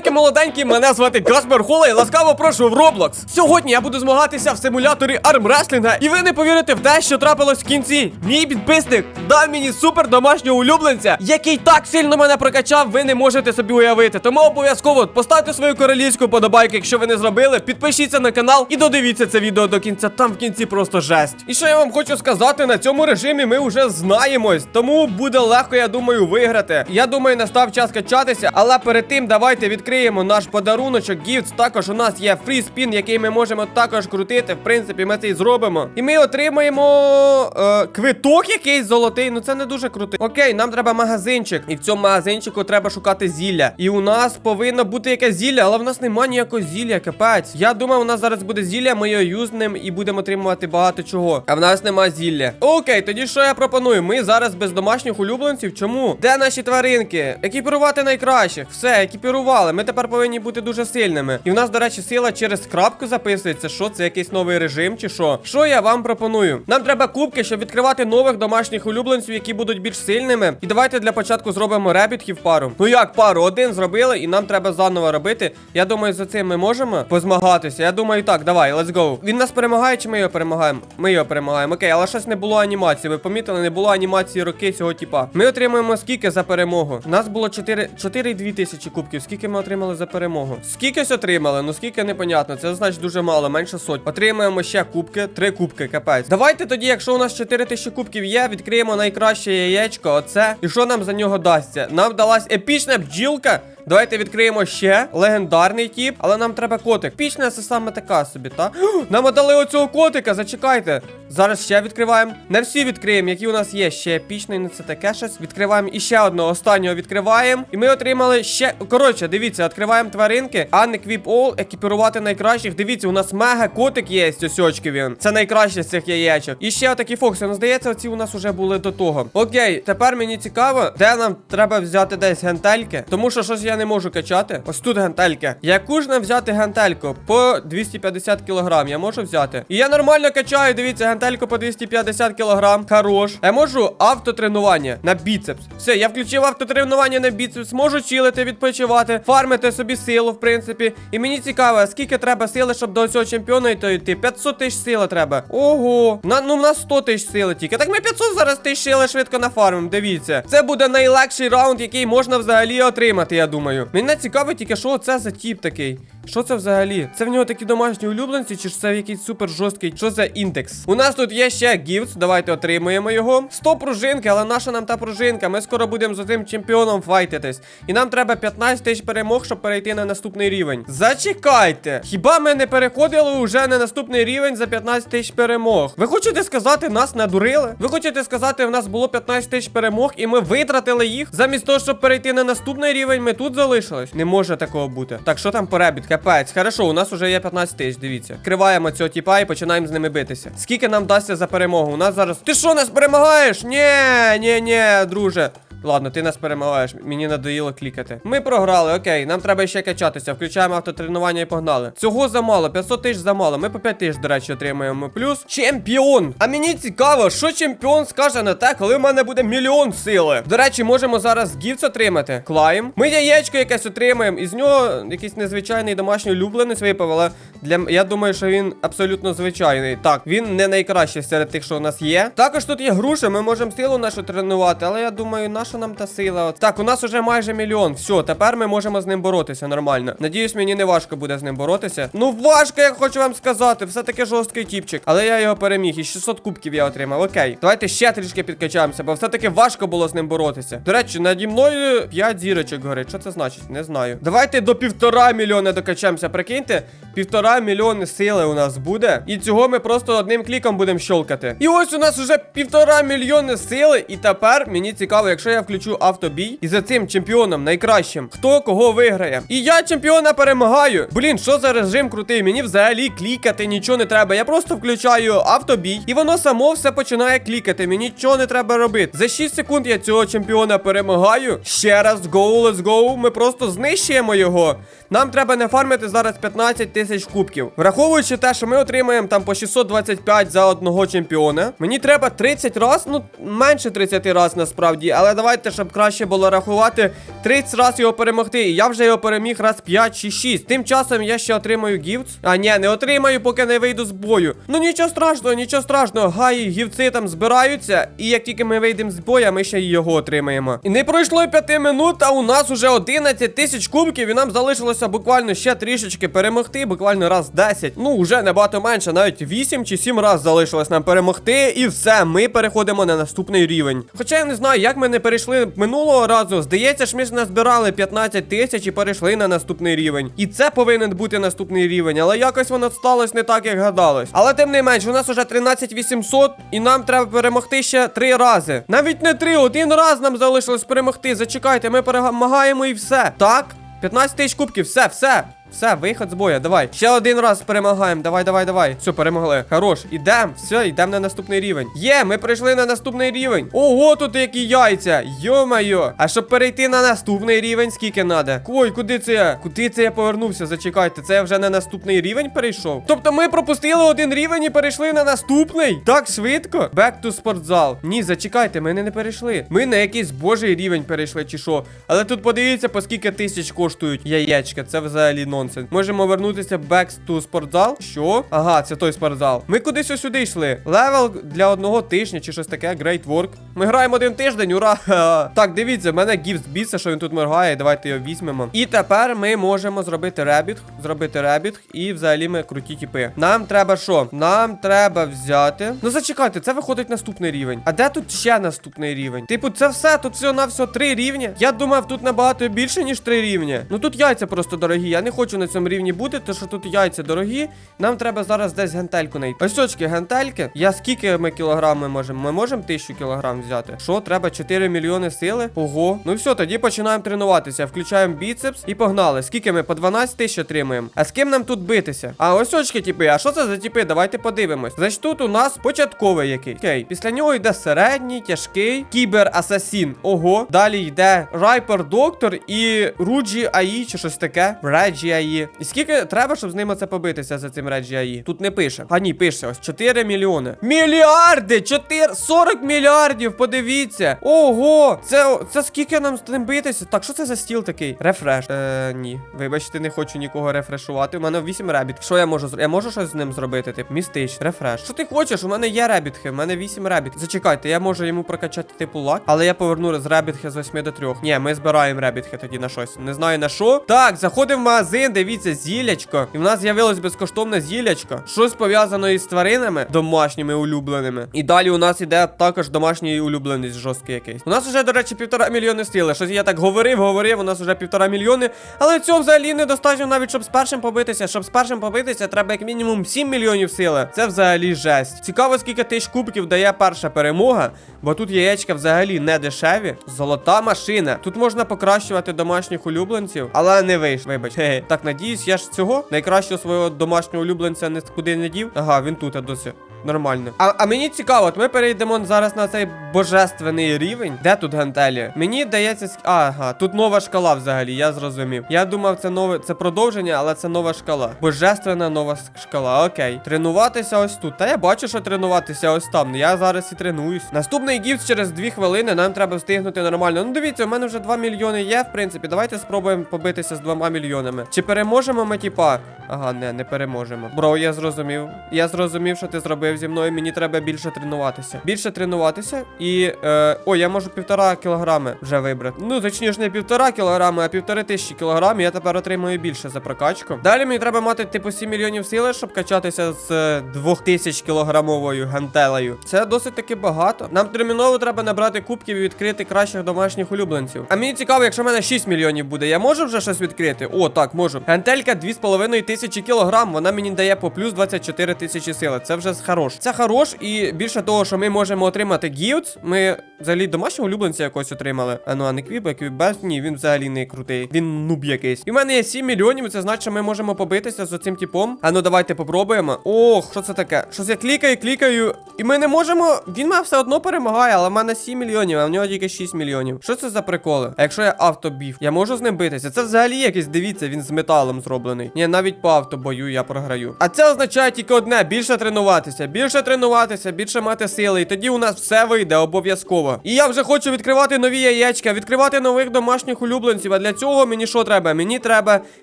Здоровенькі, молоденькі, мене звати Каспер Хола і ласкаво прошу в Roblox. Сьогодні я буду змагатися в симуляторі армреслінга, і ви не повірите в те, що трапилось в кінці. Мій підписник дав мені супер домашнього улюбленця, який так сильно мене прокачав, ви не можете собі уявити. Тому обов'язково поставте свою королівську подобайку, якщо ви не зробили. Підпишіться на канал і додивіться це відео до кінця. Там в кінці просто жесть. І що я вам хочу сказати, на цьому режимі ми вже знаємось, тому буде легко, я думаю, виграти. Я думаю, настав час качатися, але перед тим давайте відкриємо наш подаруночок Gifts. Також у нас є фріспін, який ми можемо також крутити. В принципі, ми це і зробимо. І ми отримаємо е, квиток якийсь золотий. Ну це не дуже круто. Окей, нам треба магазинчик. І в цьому магазинчику треба шукати зілля. І у нас повинно бути якесь зілля, але в нас немає ніякого зілля, капець. Я думав, у нас зараз буде зілля, ми його юзнем і будемо отримувати багато чого. А в нас нема зілля. Окей, тоді що я пропоную? Ми зараз без домашніх улюбленців. Чому? Де наші тваринки? Екіпірувати найкращих. Все, екіпірували. Ми тепер повинні бути дуже сильними. І в нас, до речі, сила через крапку записується. Що це якийсь новий режим чи що? Що я вам пропоную? Нам треба кубки, щоб відкривати нових домашніх улюбленців, які будуть більш сильними. І давайте для початку зробимо ребітхів пару. Ну як пару? Один зробили, і нам треба заново робити. Я думаю, за цим ми можемо позмагатися. Я думаю, так, давай, let's go. Він нас перемагає, чи ми його перемагаємо? Ми його перемагаємо. Окей, але щось не було анімації. Ви помітили, не було анімації роки цього типа. Ми отримуємо скільки за перемогу? У нас було 4, 4,2 тисячі кубків. Скільки ми отримали за перемогу? Скількись отримали, ну скільки непонятно. Це значить дуже мало, менше соть. Отримаємо ще кубки, Три кубки, капець. Давайте тоді, якщо у нас 4 тисячі кубків є, відкриємо найкраще яєчко. Оце. І що нам за нього дасться? Нам далась епічна бджілка. Давайте відкриємо ще легендарний тип, але нам треба котик. Пічна це саме така собі, та? Нам отдали оцього котика, зачекайте. Зараз ще відкриваємо. Не всі відкриємо, які у нас є. Ще епічний, ну це таке щось. Відкриваємо і ще одного останнього відкриваємо. І ми отримали ще. Коротше, дивіться, відкриваємо тваринки. А не Equip All, екіпірувати найкращих. Дивіться, у нас мега котик є ось очки він. Це найкраще з цих яєчок. І ще отакі фокси. Ну, здається, оці у нас вже були до того. Окей, тепер мені цікаво, де нам треба взяти десь гантельки. Тому що щось я не можу качати. Ось тут гантельки. Яку ж нам взяти гантельку? По 250 кілограм я можу взяти. І я нормально качаю, дивіться, гантельку по 250 кілограм. Хорош. Я можу автотренування на біцепс. Все, я включив автотренування на біцепс. Можу чилити, відпочивати, фармити собі силу, в принципі. І мені цікаво, скільки треба сили, щоб до цього чемпіона йти. 500 тисяч сили треба. Ого. На, ну в нас 100 тисяч сили тільки. Так ми 500 зараз тисяч сили швидко нафармимо. Дивіться. Це буде найлегший раунд, який можна взагалі отримати, я думаю. Мене цікавить тільки, що це за тіп такий. Що це взагалі? Це в нього такі домашні улюбленці, чи ж це якийсь супер жорсткий? Що за індекс? У нас тут є ще гіфт, давайте отримуємо його. 100 пружинки, але наша нам та пружинка. Ми скоро будемо з цим чемпіоном файтитись. І нам треба 15 тисяч перемог, щоб перейти на наступний рівень. Зачекайте! Хіба ми не переходили вже на наступний рівень за 15 тисяч перемог? Ви хочете сказати, нас надурили? Ви хочете сказати, в нас було 15 тисяч перемог, і ми витратили їх? Замість того, щоб перейти на наступний рівень, ми тут залишились? Не може такого бути. Так, що там по ребіт? Капець, хорошо, у нас вже є 15 тисяч, дивіться. Криваємо цього тіпа і починаємо з ними битися. Скільки нам дасться за перемогу? У нас зараз. Ти що, нас перемагаєш? Нє, ні, ні, друже. Ладно, ти нас перемагаєш, мені надоїло клікати. Ми програли, окей, нам треба ще качатися. Включаємо автотренування і погнали. Цього замало, 500 тисяч замало. Ми по 5 тисяч, до речі, отримаємо. Плюс чемпіон. А мені цікаво, що чемпіон скаже на те, коли в мене буде мільйон сили. До речі, можемо зараз гіфт отримати. Клайм. Ми яєчко якесь отримаємо. Із нього якийсь незвичайний домашній улюбленець випав, для я думаю, що він абсолютно звичайний. Так, він не найкращий серед тих, що у нас є. Також тут є груша, ми можемо силу нашу тренувати, але я думаю, наша нам та сила. Так, у нас уже майже мільйон. Все, тепер ми можемо з ним боротися нормально. Надіюсь, мені не важко буде з ним боротися. Ну, важко, я хочу вам сказати. Все таки жорсткий тіпчик. Але я його переміг. І 600 кубків я отримав. Окей. Давайте ще трішки підкачаємося, бо все-таки важко було з ним боротися. До речі, наді мною 5 зірочок горить. Що це значить? Не знаю. Давайте до півтора мільйона докачаємося. Прикиньте, півтора мільйони сили у нас буде. І цього ми просто одним кліком будемо щолкати. І ось у нас уже півтора мільйони сили. І тепер мені цікаво, якщо я включу автобій і за цим чемпіоном найкращим, хто кого виграє. І я чемпіона перемагаю. Блін, що за режим крутий? Мені взагалі клікати нічого не треба. Я просто включаю автобій, і воно само все починає клікати. Мені нічого не треба робити. За 6 секунд я цього чемпіона перемагаю. Ще раз, go, let's go. Ми просто знищуємо його. Нам треба не фармити зараз 15 тисяч кубків. Враховуючи те, що ми отримаємо там по 625 за одного чемпіона. Мені треба 30 раз, ну менше 30 раз насправді, але давай. Давайте, щоб краще було рахувати 30 раз його перемогти. І я вже його переміг раз 5 чи 6. Тим часом я ще отримаю гівц. А ні, не отримаю, поки не вийду з бою. Ну нічого страшного, нічого страшного. Гаї, гівці там збираються. І як тільки ми вийдемо з боя, ми ще й його отримаємо. І не пройшло й 5 минут, а у нас уже 11 тисяч кубків, і нам залишилося буквально ще трішечки перемогти, буквально раз 10. Ну, вже набагато менше, навіть 8 чи 7 раз залишилось нам перемогти. І все, ми переходимо на наступний рівень. Хоча я не знаю, як ми не перейшли минулого разу. Здається, ж ми ж назбирали 15 тисяч і перейшли на наступний рівень. І це повинен бути наступний рівень, але якось воно сталося не так, як гадалось. Але тим не менш, у нас уже 13 800, і нам треба перемогти ще 3 рази. Навіть не 3, один раз нам залишилось перемогти. Зачекайте, ми перемагаємо і все. Так? 15 тисяч кубків, все, все. Все, виход з боя, давай. Ще один раз перемагаємо. Давай, давай, давай. Все, перемогли. Хорош. Ідем. Все, йдемо на наступний рівень. Є, ми прийшли на наступний рівень. Ого, тут які яйця. Йо-майо. А щоб перейти на наступний рівень, скільки надо? Ой, куди це я? Куди це я повернувся? Зачекайте, це я вже на наступний рівень перейшов. Тобто ми пропустили один рівень і перейшли на наступний. Так швидко. Back to спортзал. Ні, зачекайте, ми не, перейшли. Ми на якийсь божий рівень перейшли, чи що. Але тут подивіться, по скільки тисяч коштують яєчка. Це взагалі нонсенс. Можемо вернутися back to спортзал. Що? Ага, це той спортзал. Ми кудись сюди йшли. Левел для одного тижня чи щось таке. Great work. Ми граємо один тиждень, ура! Так, дивіться, в мене гіфт бійся, що він тут моргає. Давайте його візьмемо. І тепер ми можемо зробити ребіт, зробити ребіт, і взагалі ми круті тіпи. Нам треба що? Нам треба взяти. Ну зачекайте, це виходить наступний рівень. А де тут ще наступний рівень? Типу, це все, тут всього на все три рівні. Я думав, тут набагато більше, ніж три рівні. Ну тут яйця просто дорогі. Я не хочу на цьому рівні бути, тому що тут яйця дорогі. Нам треба зараз десь гантельку знайти. Ось очки, гантельки. Я скільки ми кілограм ми можемо? Ми можемо тисячу кілограм взяти. Що, треба 4 мільйони сили? Ого. Ну все, тоді починаємо тренуватися. Включаємо біцепс і погнали. Скільки ми по 12 тисяч отримуємо? А з ким нам тут битися? А ось очки, типи. А що це за типи? Давайте подивимось. Значить, тут у нас початковий який. Окей. Після нього йде середній, тяжкий, кібер асасін. Ого. Далі йде Райпер Доктор і Руджі АІ, чи щось таке. Реджі АІ. І скільки треба, щоб з ними це побитися за цим Реджі АІ? Тут не пише. А ні, пише ось 4 мільйони. Мільярди! 4, 40 мільярдів! Подивіться! Ого! Це, це скільки нам з ним битися? Так, що це за стіл такий? Рефреш. Е, ні. Вибачте, не хочу нікого рефрешувати. У мене 8 ребіт. Що я можу зробити? Я можу щось з ним зробити? Тип, містич, рефреш. Що ти хочеш? У мене є ребітхи, у мене 8 ребіт. Зачекайте, я можу йому прокачати типу лак, але я поверну з ребітхи з 8 до 3. Ні, ми збираємо ребітхи тоді на щось. Не знаю на що. Так, заходимо в магазин, дивіться, зілячко. І в нас з'явилось безкоштовне зілячко. Щось пов'язане із тваринами домашніми улюбленими. І далі у нас іде також домашній улюбленець жорсткий якийсь. У нас вже, до речі, півтора мільйони сили. Щось я так говорив, говорив, у нас вже півтора мільйони. Але цього взагалі недостатньо навіть, щоб з першим побитися. Щоб з першим побитися, треба як мінімум 7 мільйонів сили. Це взагалі жесть. Цікаво, скільки тисяч кубків дає перша перемога, бо тут яєчка взагалі не дешеві. Золота машина. Тут можна покращувати домашніх улюбленців, але не вийшло. Вибач. Так, надіюсь, я ж цього найкращого свого домашнього улюбленця не куди не дів. Ага, він тут а досі. Нормально. А, а мені цікаво, от ми перейдемо зараз на цей божественний рівень. Де тут гантелі? Мені дається. Ага, тут нова шкала взагалі, я зрозумів. Я думав, це нове це продовження, але це нова шкала. Божественна нова шкала. Окей. Тренуватися ось тут. Та я бачу, що тренуватися ось там. Я зараз і тренуюсь. Наступний гіфт через 2 хвилини. Нам треба встигнути нормально. Ну дивіться, у мене вже 2 мільйони є, в принципі. Давайте спробуємо побитися з 2 мільйонами. Чи переможемо ми, тіпа? Ага, не, не переможемо. Бро, я зрозумів. Я зрозумів, що ти зробив зі мною. Мені треба більше тренуватися. Більше тренуватися і. Е, о, я можу півтора кілограми вже вибрати. Ну, точніше, не півтора кілограми, а півтори тисячі кілограмів. Я тепер отримую більше за прокачку. Далі мені треба мати типу 7 мільйонів сили, щоб качатися з е, 2000 кілограмовою гантелею. Це досить таки багато. Нам терміново треба набрати кубків і відкрити кращих домашніх улюбленців. А мені цікаво, якщо в мене 6 мільйонів буде, я можу вже щось відкрити? О, так, можу. Гантелька 2,5 тисячі кілограм. Вона мені дає по плюс 24 тисячі сили. Це вже хорош. Це хорош, і більше того, що ми можемо отримати гілд, ми взагалі домашнього улюбленця якось отримали. А ну, а не квіб, а квіб ні, він взагалі не крутий. Він нуб якийсь. І в мене є 7 мільйонів, це значить, що ми можемо побитися з оцим типом. А ну давайте попробуємо. Ох, що це таке? Щось я клікаю, клікаю. І ми не можемо. Він мене все одно перемагає, але в мене 7 мільйонів, а в нього тільки 6 мільйонів. Що це за приколи? А якщо я автобів, я можу з ним битися? Це взагалі якийсь, дивіться, він з металом зроблений. Ні, навіть по автобою я програю. А це означає тільки одне: більше тренуватися, більше тренуватися, більше мати сили. І тоді у нас все вийде обов'язково. Багатство. І я вже хочу відкривати нові яєчка, відкривати нових домашніх улюбленців. А для цього мені що треба? Мені треба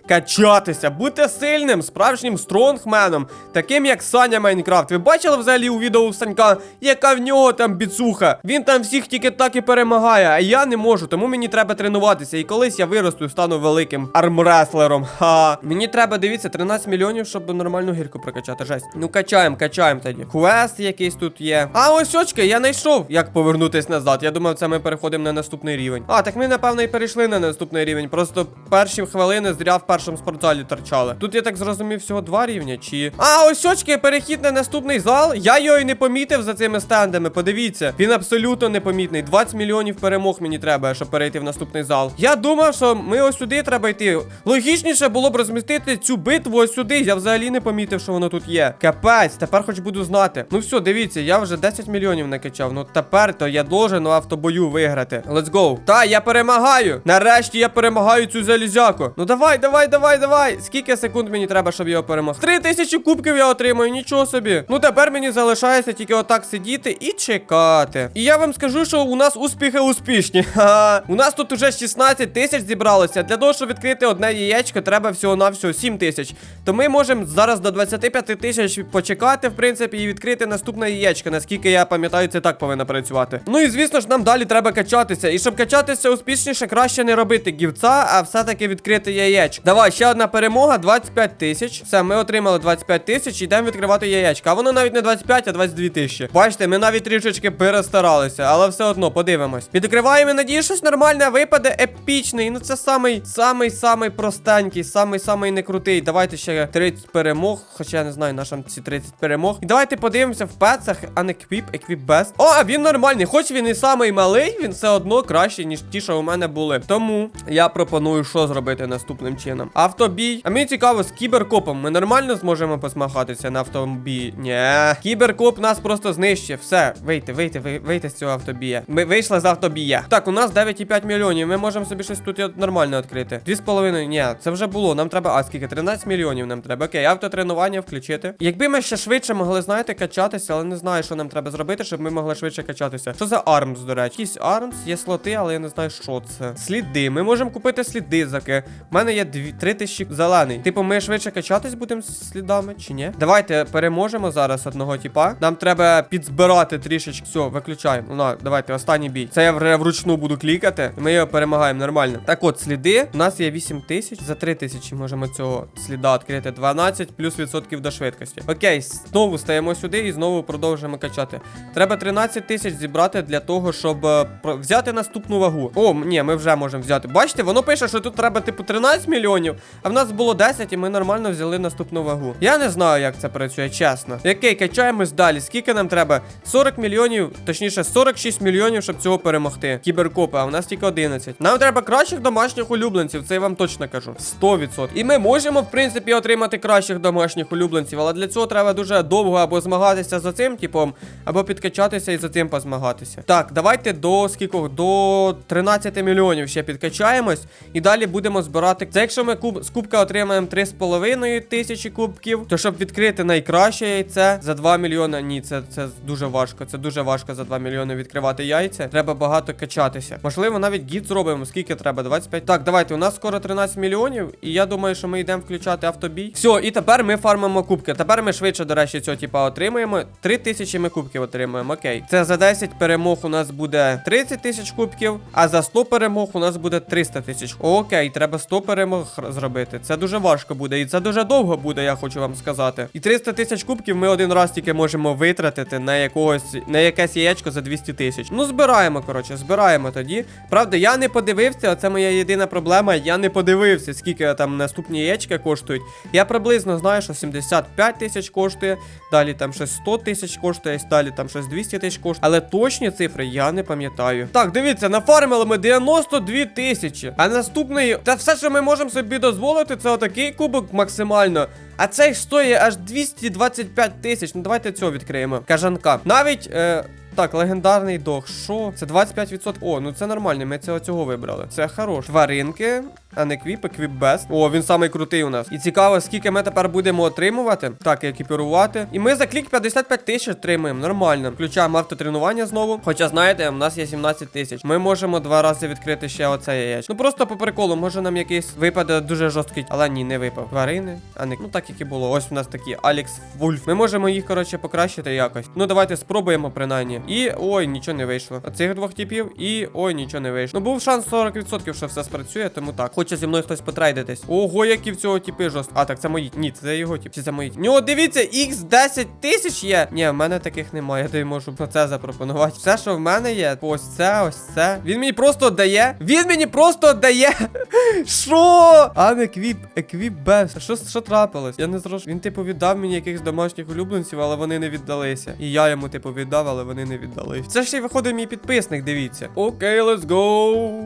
качатися, бути сильним, справжнім стронгменом, таким як Саня Майнкрафт. Ви бачили взагалі у відео у Санька, яка в нього там біцуха? Він там всіх тільки так і перемагає, а я не можу, тому мені треба тренуватися. І колись я виросту і стану великим армреслером. Ха. Мені треба, дивіться, 13 мільйонів, щоб нормальну гірку прокачати. Жесть. Ну качаємо, качаємо тоді. Квест якийсь тут є. А ось очки, я знайшов, як повернутись назад. Я думав, це ми переходимо на наступний рівень. А, так ми, напевно, і перейшли на наступний рівень. Просто перші хвилини зря в першому спортзалі торчали. Тут я так зрозумів всього два рівня, чи. А, ось очки, перехід на наступний зал. Я його і не помітив за цими стендами. Подивіться, він абсолютно непомітний. 20 мільйонів перемог мені треба, щоб перейти в наступний зал. Я думав, що ми ось сюди треба йти. Логічніше було б розмістити цю битву ось сюди. Я взагалі не помітив, що воно тут є. Капець, тепер хоч буду знати. Ну все, дивіться, я вже 10 мільйонів накачав. Ну тепер то я должен у автобою виграти. Let's go. Та, я перемагаю. Нарешті я перемагаю цю залізяку. Ну давай, давай, давай, давай. Скільки секунд мені треба, щоб його перемогти? Три тисячі кубків я отримаю, нічого собі. Ну тепер мені залишається тільки отак сидіти і чекати. І я вам скажу, що у нас успіхи успішні. Ха-ха. У нас тут уже 16 тисяч зібралося. Для того, щоб відкрити одне яєчко, треба всього-навсього 7 тисяч. То ми можемо зараз до 25 тисяч почекати, в принципі, і відкрити наступне яєчко. Наскільки я пам'ятаю, це так повинно працювати. Ну і звісно ж, нам далі треба качатися. І щоб качатися успішніше, краще не робити гівца, а все-таки відкрити яєчко. Давай, ще одна перемога, 25 тисяч. Все, ми отримали 25 тисяч, йдемо відкривати яєчко. А воно навіть не 25, а 22 тисячі. Бачите, ми навіть трішечки перестаралися, але все одно подивимось. Відкриваємо, надію, щось нормальне випаде епічний. Ну це самий, самий, самий простенький, самий, самий некрутий. Давайте ще 30 перемог. Хоча я не знаю, нашим ці 30 перемог. І давайте подивимося в пецах, а не квіп, еквіп бест. О, а він нормальний. Хоч він і самий малий, він все одно кращий, ніж ті, що у мене були. Тому я пропоную, що зробити наступним чином. Автобій. А мені цікаво, з кіберкопом ми нормально зможемо посмахатися на автобій? Ні. Кіберкоп нас просто знищив. Все, вийти, вийти, ви- вийти з цього автобія. Ми вийшли з автобія. Так, у нас 9,5 мільйонів. Ми можемо собі щось тут нормально відкрити. 2,5. Ні, це вже було. Нам треба. А скільки? 13 мільйонів нам треба. Окей, автотренування включити. Якби ми ще швидше могли, знаєте, качатися, але не знаю, що нам треба зробити, щоб ми могли швидше качатися. Що за армс, до речі? Якісь армс, є слоти, але я не знаю, що це. Сліди. Ми можемо купити сліди заки. У мене є 3 тисячі зелений. Типу, ми швидше качатись будемо з слідами, чи ні? Давайте переможемо зараз одного типа. Нам треба підзбирати трішечки. Все, виключаємо. Ну, давайте, останній бій. Це я вже вручну буду клікати. Ми його перемагаємо нормально. Так от, сліди. У нас є 8 тисяч. За 3 тисячі можемо цього сліда відкрити. 12 плюс відсотків до швидкості. Окей, знову стаємо сюди і знову продовжуємо качати. Треба 13 тисяч зібрати для того, щоб е, взяти наступну вагу. О, ні, ми вже можемо взяти. Бачите, воно пише, що тут треба типу 13 мільйонів, а в нас було 10, і ми нормально взяли наступну вагу. Я не знаю, як це працює, чесно. Окей, качаємось далі. Скільки нам треба? 40 мільйонів, точніше, 46 мільйонів, щоб цього перемогти. Кіберкопи, а в нас тільки 11. Нам треба кращих домашніх улюбленців, це я вам точно кажу. 100%. І ми можемо, в принципі, отримати кращих домашніх улюбленців, але для цього треба дуже довго або змагатися за цим типом, або підкачатися і за цим позмагатися. Так, давайте до скільки? До 13 мільйонів ще підкачаємось. І далі будемо збирати. Це якщо ми куб з кубка отримаємо 3,5 тисячі кубків, то щоб відкрити найкраще яйце за 2 мільйони. Ні, це, це дуже важко. Це дуже важко за 2 мільйони відкривати яйця. Треба багато качатися. Можливо, навіть гід зробимо. Скільки треба? 25. Так, давайте. У нас скоро 13 мільйонів. І я думаю, що ми йдемо включати автобій. Все, і тепер ми фармимо кубки. Тепер ми швидше, до речі, цього типа отримуємо. 3 тисячі ми кубків отримуємо. Окей. Це за 10 перемог у нас буде 30 тисяч кубків, а за 100 перемог у нас буде 300 тисяч. Окей, треба 100 перемог зробити. Це дуже важко буде, і це дуже довго буде, я хочу вам сказати. І 300 тисяч кубків ми один раз тільки можемо витратити на якогось на якесь яєчко за 200 тисяч. Ну, збираємо, коротше, збираємо тоді. Правда, я не подивився, оце моя єдина проблема. Я не подивився, скільки там наступні яєчка коштують. Я приблизно знаю, що 75 тисяч коштує, далі там щось 100 тисяч коштує, далі там щось 200 тисяч коштує. Але точні цифри я не пам'ятаю. Так, дивіться, нафармили ми 92 тисячі. А наступний, та все, що ми можемо собі дозволити, це отакий кубок максимально. А цей стоїть аж 225 тисяч. Ну давайте цього відкриємо. Кажанка. Навіть. Е... Так, легендарний дог. Що? Це 25%. О, ну це нормально, ми цього цього вибрали. Це хорош. Тваринки. А не квіп, еквіп бест. О, він самий крутий у нас. І цікаво, скільки ми тепер будемо отримувати. Так, екіпірувати. І ми за клік 55 тисяч отримуємо. Нормально. Включаємо автотренування знову. Хоча, знаєте, у нас є 17 тисяч. Ми можемо два рази відкрити ще оце яєчко. Ну просто по приколу, може нам якийсь випаде дуже жорсткий. Але ні, не випав. Тварини. А не ну так як і було. Ось у нас такі Алекс Вульф. Ми можемо їх, коротше, покращити якось. Ну давайте спробуємо принаймні. І ой, нічого не вийшло. Оцих двох типів, і ой, нічого не вийшло. Ну був шанс 40%, що все спрацює, тому так. Хоче зі мною хтось потрейдитись. Ого, які в цього типи жорст. А, так це мої. Ні, це його тип. Чи це мої? Нього дивіться, x 10 тисяч є. Ні, в мене таких немає. Я тобі можу про це запропонувати. Все, що в мене є, ось це, ось це. Він мені просто дає. Він мені просто дає. Що? А не еквіп, еквіп без. Що, що трапилось? Я не зрозумів. Він, типу, віддав мені якихось домашніх улюбленців, але вони не віддалися. І я йому, типу, віддав, але вони не віддалися. Це ще й виходить мій підписник, дивіться. Окей, let's go.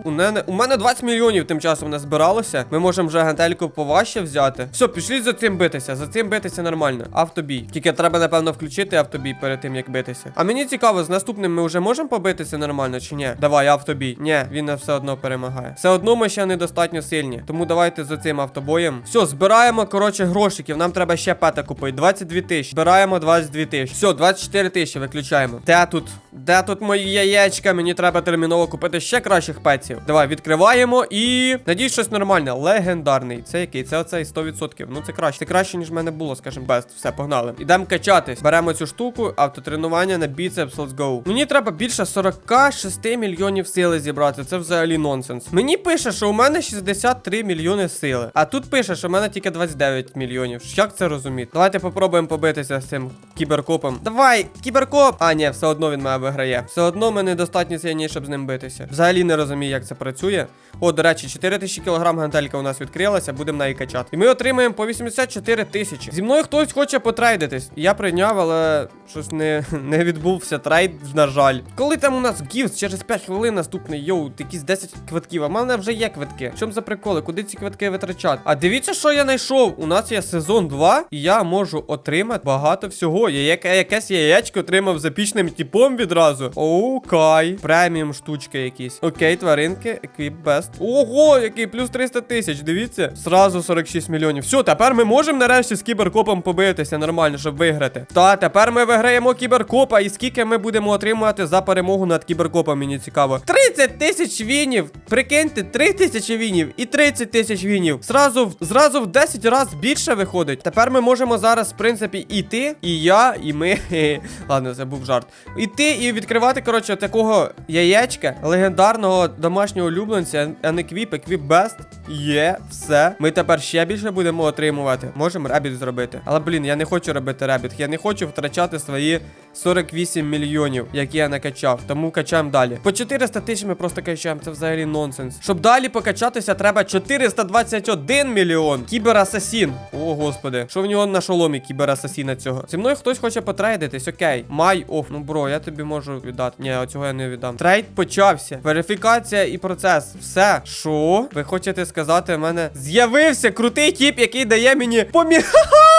У мене, у мене 20 мільйонів тим часом не збиралося. Ми можемо вже гантельку поважче взяти. Все, пішліть за цим битися. За цим битися нормально. Автобій. Тільки треба, напевно, включити автобій перед тим, як битися. А мені цікаво, з наступним ми вже можемо побитися нормально чи ні? Давай, автобій. Ні, він нас все одно перемагає. Все одно ми ще недостатньо сильні. Тому давайте за цим автобоєм. Все, збираємо, коротше, грошиків. Нам треба ще пета купити. 22 тисячі. Збираємо 22 тисячі. Все, 24 тисячі виключаємо. Де тут? Де тут мої яєчка? Мені треба терміново купити ще кращих петів. Давай, відкриваємо і. Надіюсь, щось нормальне. Легендарний. Це який? Це оцей 100%. Ну це краще. Це краще, ніж в мене було, скажімо, бест. Все, погнали. Ідемо качатись. Беремо цю штуку, автотренування на біцепс, let's go. Мені треба більше 46 мільйонів сили зібрати. Це взагалі нонсенс. Мені пише, що у мене 63 мільйони сили. А тут пише, що в мене тільки 29 мільйонів. Як це розуміти? Давайте попробуємо побитися з цим кіберкопом. Давай, кіберкоп! А, ні, все одно він мене виграє. Все одно ми недостатньо сильні, щоб з ним битися. Взагалі не розумію, як це працює. О, до речі, 4000 кг гантелька у нас відкрилася, будемо неї качати. І ми отримаємо по 84 тисячі. Зі мною хтось хоче потрейдитись. Я прийняв, але щось не, не відбувся трейд, на жаль. Коли там у нас гіфт через 5 хвилин наступний, йоу, якісь 10 квитків. А мене вже є квитки. В чому за приколи? Куди ці квитки витрачати? А дивіться, що я знайшов. У нас є сезон 2, і я можу отримати багато всього. Я яке, якесь яєчко отримав з епічним типом відразу. Окей. Преміум штучки якісь. Окей, тваринки, еквіп бест. Ого, який плюс 300 тисяч. Дивіться. Сразу 46 мільйонів. Все, тепер ми можемо нарешті з кіберкопом побитися нормально, щоб виграти. Та тепер ми виграємо кіберкопа. І скільки ми будемо отримувати за перемогу над кіберкопом, мені цікаво. 30 тисяч вінів. Прикиньте, 3 тисячі вінів і 30 тисяч вінів. Зразу, зразу в 10 разів більше виходить. Тепер ми можемо зараз, в принципі, іти, і я, і ми. Ладно, це був жарт. Іти і відкривати, коротше, такого яєчка, легендарного домашнього улюбленця, а не квіп, еквіп бест. Є, все. Ми тепер ще більше будемо отримувати. Можемо ребіт зробити. Але, блін, я не хочу робити ребіт. Я не хочу втрачати свої 48 мільйонів, які я накачав. Тому качаємо далі. По 400 тисяч ми просто качаємо. Це взагалі нонсенс. Щоб далі покачатися, треба 421 мільйон. Кіберасасін. О, господи. Що в нього на шоломі кіберасасіна цього? Зі мною хтось хоче потрейдитись, окей. Май оф. Ну, бро, я тобі можу віддати. Ні, оцього я не віддам. Трейд почався. Верифікація і процес. Все. Що? Ви хочете сказати, в мене з'явився крутий тіп, який дає мені помі.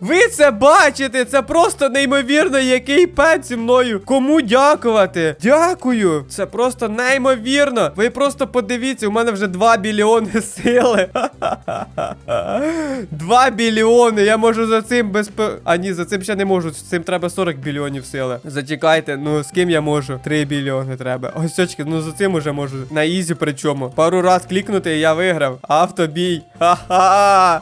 Ви це бачите? Це просто неймовірно, який пет зі мною. Кому дякувати? Дякую. Це просто неймовірно. Ви просто подивіться, у мене вже 2 біліони сили. 2 біліони. Я можу за цим без А ні, за цим ще не можу. Цим треба 40 біліонів сили. Зачекайте, ну з ким я можу? 3 біліони треба. Ось сочки, ну за цим уже можу. На ізі причому. Пару раз клікнути, і я виграв. Автобій. Ха-ха.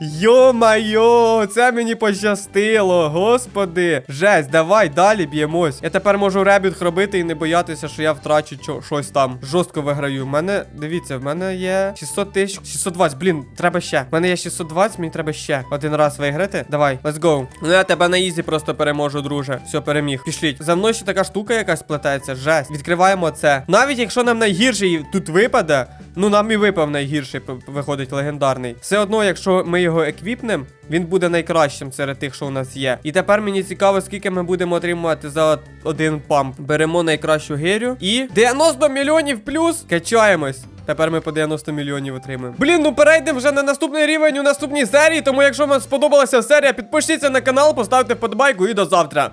Йо-майо, це мені пощастило, господи. Жесть, давай далі б'ємось. Я тепер можу ребіт робити і не боятися, що я втрачу чо- щось там. Жорстко виграю. В мене, дивіться, в мене є 600 тисяч. 620, блін, треба ще. В мене є 620, мені треба ще один раз виграти. Давай, let's go. Ну я тебе на ізі просто переможу, друже. Все, переміг. Пішліть. За мною ще така штука якась плетається. Жесть. Відкриваємо це. Навіть якщо нам найгірший тут випаде, ну нам і випав найгірший, виходить легендарний. Все одно, якщо ми його еквіпнем, він буде найкращим серед тих, що у нас є. І тепер мені цікаво, скільки ми будемо отримувати за один памп. Беремо найкращу гирю і 90 мільйонів плюс качаємось. Тепер ми по 90 мільйонів отримаємо. Блін, ну перейдемо вже на наступний рівень у наступній серії. Тому якщо вам сподобалася серія, підпишіться на канал, поставте вподобайку і до завтра.